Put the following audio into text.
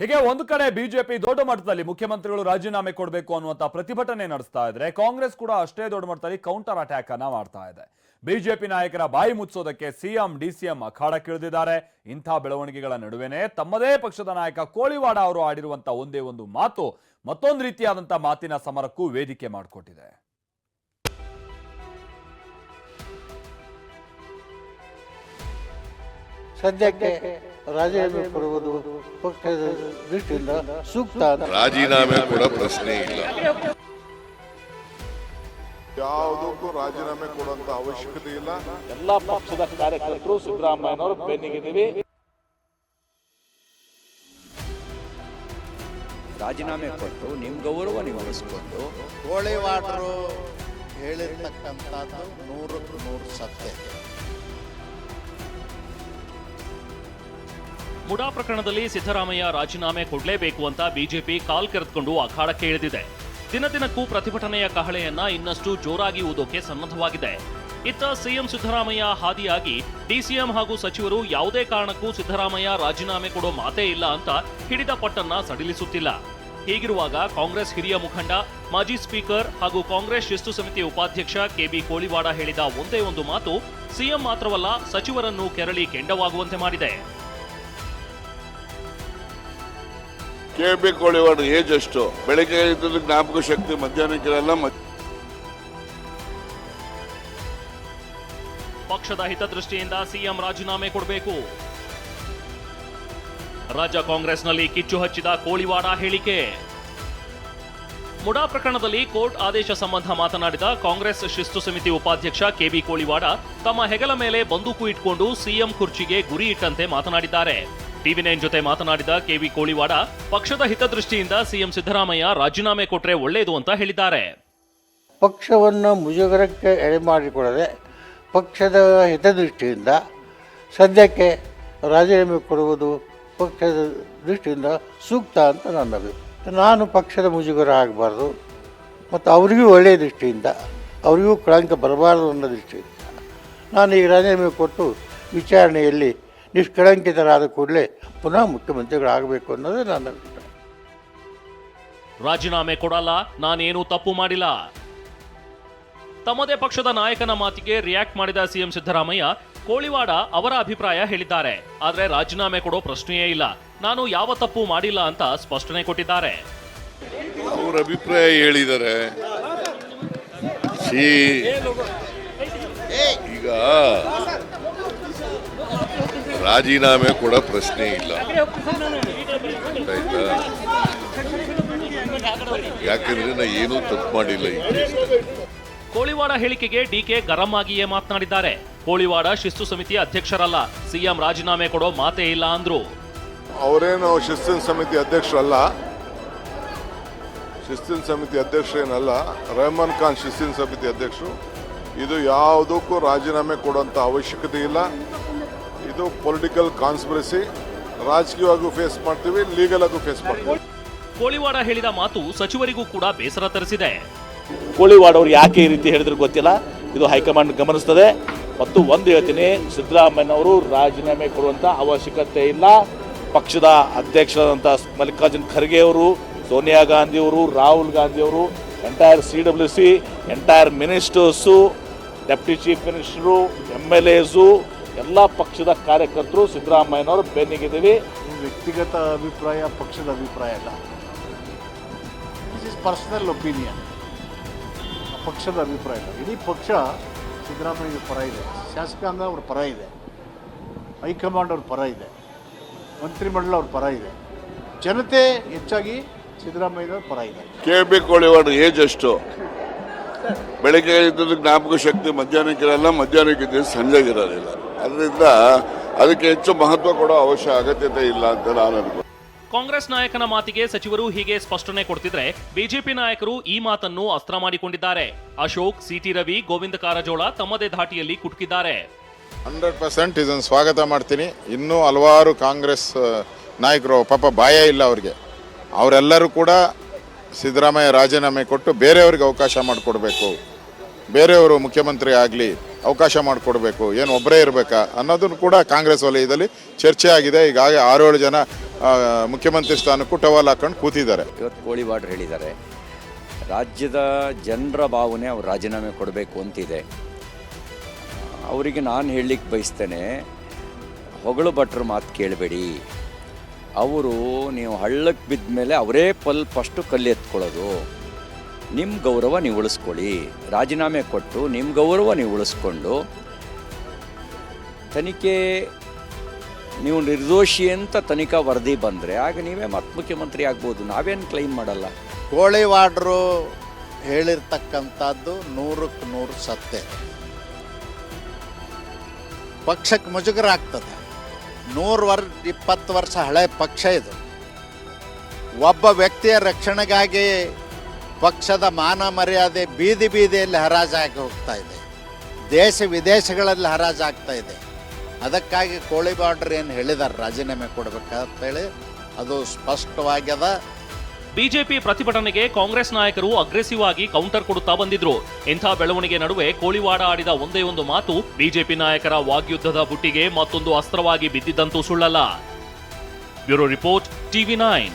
ಹೀಗೆ ಒಂದು ಕಡೆ ಬಿಜೆಪಿ ದೊಡ್ಡ ಮಟ್ಟದಲ್ಲಿ ಮುಖ್ಯಮಂತ್ರಿಗಳು ರಾಜೀನಾಮೆ ಕೊಡಬೇಕು ಅನ್ನುವಂತ ಪ್ರತಿಭಟನೆ ನಡೆಸ್ತಾ ಇದ್ರೆ ಕಾಂಗ್ರೆಸ್ ಕೂಡ ಅಷ್ಟೇ ದೊಡ್ಡ ಮಟ್ಟದಲ್ಲಿ ಕೌಂಟರ್ ಅಟ್ಯಾಕ್ ಅನ್ನ ಮಾಡ್ತಾ ಇದೆ. ಬಿಜೆಪಿ ನಾಯಕರ ಬಾಯಿ ಮುಚ್ಚೋದಕ್ಕೆ ಸಿಎಂ ಡಿಸಿಎಂ ಅಖಾಡಕ್ಕಿಳಿದಿದ್ದಾರೆ ಇಂಥ ಬೆಳವಣಿಗೆಗಳ ನಡುವೆನೇ ತಮ್ಮದೇ ಪಕ್ಷದ ನಾಯಕ ಕೋಳಿವಾಡ ಅವರು ಆಡಿರುವಂತ ಒಂದೇ ಒಂದು ಮಾತು, ಮತ್ತೊಂದು ರೀತಿಯಾದಂತಹ ಮಾತಿನ ಸಮರಕ್ಕೂ ವೇದಿಕೆ ಮಾಡಿಕೊಟ್ಟಿದೆ. ಸದ್ಯಕ್ಕೆ ರಾಜೀನಾಮೆ ಕೊಡುವುದು ಪಕ್ಷದ ದೃಷ್ಟಿಯಿಂದ ಸೂಕ್ತ ರಾಜೀನಾಮೆ ಕೂಡ ಪ್ರಶ್ನೆ ಇಲ್ಲ. ಯಾವುದಕ್ಕೂ ರಾಜೀನಾಮೆ ಕೊಡುವಂತ ಅವಶ್ಯಕತೆ ಇಲ್ಲ. ಎಲ್ಲಾ ಪಕ್ಷದ ಕಾರ್ಯಕರ್ತರು ಸಿದ್ದರಾಮಯ್ಯನವರು ಬೆನ್ನಿಗಿದ್ದೀವಿ. ರಾಜೀನಾಮೆ ಕೊಟ್ಟು ನಿಮ್ಮ ಗೌರವ ನೀವು ಉಳಿಸ್ಕೊಂಡು ಕೋಳಿವಾಡರು ಹೇಳಿರ್ತಕ್ಕಂಥದ್ದು ನೂರಕ್ಕೂ ನೂರು ಸತ್ಯ. ಮುಡಾ ಪ್ರಕರಣದಲ್ಲಿ ಸಿದ್ದರಾಮಯ್ಯ ರಾಜೀನಾಮೆ ಕೊಡಲೇಬೇಕು ಅಂತ ಬಿಜೆಪಿ ಕಾಲ್ ಕೆರೆದುಕೊಂಡು ಅಖಾಡಕ್ಕೆ ಇಳಿದಿದೆ ದಿನ ದಿನಕ್ಕೂ ಪ್ರತಿಭಟನೆಯ ಕಹಳೆಯನ್ನ ಇನ್ನಷ್ಟು ಜೋರಾಗಿ ಊದೋಕೆ ಸನ್ನದ್ಧವಾಗಿದೆ. ಇತ್ತ ಸಿಎಂ ಸಿದ್ದರಾಮಯ್ಯ ಹಾದಿಯಾಗಿ ಡಿಸಿಎಂ ಹಾಗೂ ಸಚಿವರು ಯಾವುದೇ ಕಾರಣಕ್ಕೂ ಸಿದ್ದರಾಮಯ್ಯ ರಾಜೀನಾಮೆ ಕೊಡೋ ಮಾತೇ ಇಲ್ಲ ಅಂತ ಹಿಡಿದ ಪಟ್ಟನ್ನ ಸಡಿಲಿಸುತ್ತಿಲ್ಲ. ಹೀಗಿರುವಾಗ ಕಾಂಗ್ರೆಸ್ ಹಿರಿಯ ಮುಖಂಡ, ಮಾಜಿ ಸ್ಪೀಕರ್ ಹಾಗೂ ಕಾಂಗ್ರೆಸ್ ಶಿಸ್ತು ಸಮಿತಿ ಉಪಾಧ್ಯಕ್ಷ ಕೆಬಿ ಕೋಳಿವಾಡ ಹೇಳಿದ ಒಂದೇ ಒಂದು ಮಾತು, ಸಿಎಂ ಮಾತ್ರವಲ್ಲ ಸಚಿವರನ್ನು ಕೆರಳಿ ಕೆಂಡವಾಗುವಂತೆ ಮಾಡಿದೆ. ಕೆ ಏಜ್ ಅಷ್ಟು. ಬೆಳಗ್ಗೆ ಇದ್ದ ಜ್ಞಾಪಕ ಶಕ್ತಿ ಮಧ್ಯಾಹ್ನಕ್ಕಿರಲ್ಲ ಮಧ್ಯ ಪಕ್ಷದ ಹಿತದೃಷ್ಟಿಯಿಂದ ಸಿಎಂ ರಾಜೀನಾಮೆ ಕೊಡಬೇಕು. ರಾಜ್ಯ ಕಾಂಗ್ರೆಸ್ನಲ್ಲಿ ಕಿಚ್ಚು ಹಚ್ಚಿದ ಕೋಳಿವಾಡ ಹೇಳಿಕೆ. ಮುಡಾ ಪ್ರಕರಣದಲ್ಲಿ ಕೋರ್ಟ್ ಆದೇಶ ಸಂಬಂಧ ಮಾತನಾಡಿದ ಕಾಂಗ್ರೆಸ್ ಶಿಸ್ತು ಸಮಿತಿ ಉಪಾಧ್ಯಕ್ಷ ಕೆಬಿ ಕೋಳಿವಾಡ ತಮ್ಮ ಹೆಗಲ ಮೇಲೆ ಬಂದೂಕು ಇಟ್ಕೊಂಡು ಸಿಎಂ ಕುರ್ಚಿಗೆ ಗುರಿ ಇಟ್ಟಂತೆ ಮಾತನಾಡಿದ್ದಾರೆ. ಟಿವಿ ನೈನ್ ಜೊತೆ ಮಾತನಾಡಿದ ಕೆವಿ ಕೋಳಿವಾಡ, ಪಕ್ಷದ ಹಿತದೃಷ್ಟಿಯಿಂದ ಸಿಎಂ ಸಿದ್ದರಾಮಯ್ಯ ರಾಜೀನಾಮೆ ಕೊಟ್ಟರೆ ಒಳ್ಳೆಯದು ಅಂತ ಹೇಳಿದ್ದಾರೆ. ಪಕ್ಷವನ್ನು ಮುಜುಗರಕ್ಕೆ ಎಡೆ ಮಾಡಿಕೊಡದೆ ಪಕ್ಷದ ಹಿತದೃಷ್ಟಿಯಿಂದ ಸದ್ಯಕ್ಕೆ ರಾಜೀನಾಮೆ ಕೊಡುವುದು ಪಕ್ಷದ ದೃಷ್ಟಿಯಿಂದ ಸೂಕ್ತ ಅಂತ ನನ್ನ ಅಭಿಪ್ರಾಯ. ನಾನು ಪಕ್ಷದ ಮುಜುಗರ ಆಗಬಾರ್ದು, ಮತ್ತು ಅವರಿಗೂ ಒಳ್ಳೆಯ ದೃಷ್ಟಿಯಿಂದ, ಅವರಿಗೂ ಕಳಂಕ ಬರಬಾರದು ಅನ್ನೋ ದೃಷ್ಟಿಯಿಂದ ನಾನು ಈ ರಾಜೀನಾಮೆ ಕೊಟ್ಟು ವಿಚಾರಣೆಯಲ್ಲಿ ನಿಷ್ಕಳಂಕಿತರಾದ ಕೂಡಲೇ ಪುನಃ ಮುಖ್ಯಮಂತ್ರಿಗಳಾಗಬೇಕು ಅನ್ನೋದೇ ನನ್ನ ಅಭಿಪ್ರಾಯ. ರಾಜೀನಾಮೆ ಕೊಡಲ್ಲ ನಾನೇನು ತಪ್ಪು ಮಾಡಿಲ್ಲ. ತಮ್ಮದೇ ಪಕ್ಷದ ನಾಯಕನ ಮಾತಿಗೆ ರಿಯಾಕ್ಟ್ ಮಾಡಿದ ಸಿಎಂ ಸಿದ್ದರಾಮಯ್ಯ ಕೋಳಿವಾಡ ಅವರ ಅಭಿಪ್ರಾಯ ಹೇಳಿದ್ದಾರೆ. ಆದರೆ ರಾಜೀನಾಮೆ ಕೊಡೋ ಪ್ರಶ್ನೆಯೇ ಇಲ್ಲ. ನಾನು ಯಾವ ತಪ್ಪು ಮಾಡಿಲ್ಲ ಅಂತ ಸ್ಪಷ್ಟನೆ ಕೊಟ್ಟಿದ್ದಾರೆ. ಅವರ ಅಭಿಪ್ರಾಯ ಹೇಳಿದ್ದಾರೆ ಈಗ ರಾಜೀನಾಮೆ ಕೂಡ ಪ್ರಶ್ನೆ ಇಲ್ಲ. ಆಯ್ತಾ? ಯಾಕಂದ್ರೆ ನಾ ಏನೂ ತಪ್ಪು ಮಾಡಿಲ್ಲ ಕೋಳಿವಾಡ ಹೇಳಿಕೆಗೆ ಡಿಕೆ ಗರಂ ಆಗಿಯೇ ಮಾತನಾಡಿದ್ದಾರೆ. ಕೋಳಿವಾಡ ಶಿಸ್ತು ಸಮಿತಿ ಅಧ್ಯಕ್ಷರಲ್ಲ ಸಿಎಂ ರಾಜೀನಾಮೆ ಕೊಡೋ ಮಾತೇ ಇಲ್ಲ ಅಂದ್ರು. ಅವರೇನು ಶಿಸ್ತಿನ ಸಮಿತಿ ಅಧ್ಯಕ್ಷರಲ್ಲ? ಶಿಸ್ತಿನ ಸಮಿತಿ ಅಧ್ಯಕ್ಷರೇನಲ್ಲ ರೆಹಮಾನ್ ಖಾನ್ ಶಿಸ್ತಿನ ಸಮಿತಿ ಅಧ್ಯಕ್ಷರು. ಇದು ಯಾವುದಕ್ಕೂ ರಾಜೀನಾಮೆ ಕೊಡುವಂತ ಅವಶ್ಯಕತೆ ಇಲ್ಲ. ಇದು ಪೊಲಿಟಿಕಲ್ ಕಾನ್ಸ್ಪಿರಸಿ ರಾಜಕೀಯವಾಗೂ ಫೇಸ್ ಮಾಡ್ತೀವಿ ಲೀಗಲ್ ಆಗೂ ಫೇಸ್ ಮಾಡ್ತೀವಿ. ಕೋಳಿವಾಡ ಹೇಳಿದ ಮಾತು ಸಚಿವರಿಗೂ ಕೂಡ ಬೇಸರ ತರಿಸಿದೆ. ಕೋಳಿವಾಡ ಅವರು ಯಾಕೆ ಈ ರೀತಿ ಹೇಳಿದ್ರು ಗೊತ್ತಿಲ್ಲ. ಇದು ಹೈಕಮಾಂಡ್ ಗಮನಿಸ್ತದೆ. ಮತ್ತು ಒಂದು ಹೇಳ್ತೀನಿ ಸಿದ್ದರಾಮಯ್ಯನವರು ರಾಜೀನಾಮೆ ಕೊಡುವಂಥ ಅವಶ್ಯಕತೆ ಇಲ್ಲ. ಪಕ್ಷದ ಅಧ್ಯಕ್ಷರಾದಂಥ ಮಲ್ಲಿಕಾರ್ಜುನ್ ಖರ್ಗೆ ಅವರು ಸೋನಿಯಾ ಗಾಂಧಿ ಅವರು ರಾಹುಲ್ ಗಾಂಧಿ ಅವರು entire C W C entire ministers deputy chief minister M L As ಎಲ್ಲ ಪಕ್ಷದ ಕಾರ್ಯಕರ್ತರು ಸಿದ್ದರಾಮಯ್ಯನವರು ಬೆನ್ನಿಗಿದ್ದೀವಿ. ವ್ಯಕ್ತಿಗತ ಅಭಿಪ್ರಾಯ ಪಕ್ಷದ ಅಭಿಪ್ರಾಯ ಅಲ್ಲ. ದಿಸ್ ಇಸ್ ಪರ್ಸನಲ್ ಒಪಿನಿಯನ್ ಪಕ್ಷದ ಅಭಿಪ್ರಾಯ ಇಲ್ಲ ಇಡೀ ಪಕ್ಷ ಸಿದ್ದರಾಮಯ್ಯ ಪರ ಇದೆ. ಶಾಸಕಾಂಗ ಅವ್ರ ಪರ ಇದೆ. ಹೈಕಮಾಂಡ್ ಅವ್ರ ಪರ ಇದೆ. ಮಂತ್ರಿಮಂಡಲ ಅವ್ರ ಪರ ಇದೆ. ಜನತೆ ಹೆಚ್ಚಾಗಿ ಸಿದ್ದರಾಮಯ್ಯನವ್ರ ಪರ ಇದೆ. ಕೆ ಬಿ ಕೋಳಿವಾಡ ಏಜ್ ಅಷ್ಟು ಬೆಳಗ್ಗೆ ಇದ್ದದ್ದು ಜ್ಞಾಪಕ ಶಕ್ತಿ ಮಧ್ಯಾಹ್ನಕ್ಕಿರಲ್ಲ ಮಧ್ಯಾಹ್ನಕ್ಕಿದ್ದ ಸಂಜೆಗಿರೋದಿಲ್ಲ ಅದರಿಂದ ಅದಕ್ಕೆ ಹೆಚ್ಚು ಮಹತ್ವ ಕೊಡೋ ಅವಶ್ಯ ಅಗತ್ಯತೆ ಇಲ್ಲ ಅಂತ ನಾನು ಅನ್ಕೋ ಕಾಂಗ್ರೆಸ್ ನಾಯಕನ ಮಾತಿಗೆ ಸಚಿವರು ಹೀಗೆ ಸ್ಪಷ್ಟನೆ ಕೊಡ್ತಿದ್ರೆ ಬಿಜೆಪಿ ನಾಯಕರು ಈ ಮಾತನ್ನು ಅಸ್ತ್ರ ಮಾಡಿಕೊಂಡಿದ್ದಾರೆ. ಅಶೋಕ್ ಸಿಟಿ ರವಿ ಗೋವಿಂದ ಕಾರಜೋಳ ತಮ್ಮದೇ ಧಾಟಿಯಲ್ಲಿ ಕುಟುಕಿದ್ದಾರೆ. ಹಂಡ್ರೆಡ್ ಪರ್ಸೆಂಟ್ ಇದನ್ನು ಸ್ವಾಗತ ಮಾಡ್ತೀನಿ. ಇನ್ನೂ ಹಲವಾರು ಕಾಂಗ್ರೆಸ್ ನಾಯಕರು ಪಾಪ ಭಯ ಇಲ್ಲ ಅವ್ರಿಗೆ. ಅವರೆಲ್ಲರೂ ಕೂಡ ಸಿದ್ದರಾಮಯ್ಯ ರಾಜೀನಾಮೆ ಕೊಟ್ಟು ಬೇರೆಯವ್ರಿಗೆ ಅವಕಾಶ ಮಾಡಿಕೊಡ್ಬೇಕು. ಬೇರೆಯವರು ಮುಖ್ಯಮಂತ್ರಿ ಆಗಲಿ ಅವಕಾಶ ಮಾಡಿಕೊಡ್ಬೇಕು, ಏನು ಒಬ್ಬರೇ ಇರಬೇಕಾ ಅನ್ನೋದನ್ನು ಕೂಡ ಕಾಂಗ್ರೆಸ್ ವಲಯದಲ್ಲಿ ಚರ್ಚೆ ಆಗಿದೆ. ಈಗಾಗಲೇ ಆರೇಳು ಜನ ಮುಖ್ಯಮಂತ್ರಿ ಸ್ಥಾನಕ್ಕೂ ಟವಲ್ ಹಾಕೊಂಡು ಕೂತಿದ್ದಾರೆ. ಇವತ್ತು ಕೋಳಿವಾಡ್ರು ಹೇಳಿದ್ದಾರೆ, ರಾಜ್ಯದ ಜನರ ಭಾವನೆ ಅವ್ರು ರಾಜೀನಾಮೆ ಕೊಡಬೇಕು ಅಂತಿದೆ. ಅವರಿಗೆ ನಾನು ಹೇಳಲಿಕ್ಕೆ ಬಯಸ್ತೇನೆ, ಹೊಗಳು ಭಟ್ರ ಮಾತು ಕೇಳಬೇಡಿ. ಅವರು ನೀವು ಹಳ್ಳಕ್ಕೆ ಬಿದ್ದ ಮೇಲೆ ಅವರೇ ಪಲ್ ಫಸ್ಟು ಕಲ್ಲು ಎತ್ಕೊಳ್ಳೋದು. ನಿಮ್ಮ ಗೌರವ ನೀವು ಉಳಿಸ್ಕೊಳ್ಳಿ. ರಾಜೀನಾಮೆ ಕೊಟ್ಟು ನಿಮ್ಮ ಗೌರವ ನೀವು ಉಳಿಸ್ಕೊಂಡು, ತನಿಖೆ ನೀವು ನಿರ್ದೋಷಿ ಅಂತ ತನಿಖಾ ವರದಿ ಬಂದರೆ, ಆಗ ನೀವೇ ಮತ್ತೆ ಮುಖ್ಯಮಂತ್ರಿ ಆಗ್ಬೋದು. ನಾವೇನು ಕ್ಲೈಮ್ ಮಾಡಲ್ಲ. ಕೋಳಿವಾಡ್ರು ಹೇಳಿರ್ತಕ್ಕಂಥದ್ದು ನೂರಕ್ಕೆ ನೂರು ಸತ್ಯ. ಪಕ್ಷಕ್ಕೆ ಮುಜುಗರ ಆಗ್ತದೆ ನೂರು ವರ್, ಇಪ್ಪತ್ತು ವರ್ಷ ಹಳೆ ಪಕ್ಷ ಇದು. ಒಬ್ಬ ವ್ಯಕ್ತಿಯ ರಕ್ಷಣೆಗಾಗಿ ಪಕ್ಷದ ಮಾನ ಮರ್ಯಾದೆ ಬೀದಿ ಬೀದಿಯಲ್ಲಿ ಹರಾಜಾಗಿ ಹೋಗ್ತಾ ಇದೆ. ದೇಶ ವಿದೇಶಗಳಲ್ಲಿ ಹರಾಜಾಗ್ತಾ ಇದೆ. ಅದಕ್ಕಾಗಿ ಕೋಳಿ ಕೋಳಿವಾಡ್ರು ಏನು ಹೇಳಿದಾರೆ ರಾಜೀನಾಮೆ ಕೊಡಬೇಕಂತೇಳಿ ಅದು ಸ್ಪಷ್ಟವಾಗ್ಯದ. ಬಿಜೆಪಿ ಪ್ರತಿಭಟನೆಗೆ ಕಾಂಗ್ರೆಸ್ ನಾಯಕರು ಅಗ್ರೆಸಿವ್ ಆಗಿ ಕೌಂಟರ್ ಕೊಡುತ್ತಾ ಬಂದಿದ್ರು. ಇಂಥ ಬೆಳವಣಿಗೆ ನಡುವೆ ಕೋಳಿವಾಡ ಆಡಿದ ಒಂದೇ ಒಂದು ಮಾತು, ಬಿಜೆಪಿ ನಾಯಕರ ವಾಗ್ಯುದ್ಧದ ಬುಟ್ಟಿಗೆ ಮತ್ತೊಂದು ಅಸ್ತ್ರವಾಗಿ ಬಿದ್ದಿದ್ದಂತೂ ಸುಳ್ಳಲ್ಲ. Bureau report TV nine.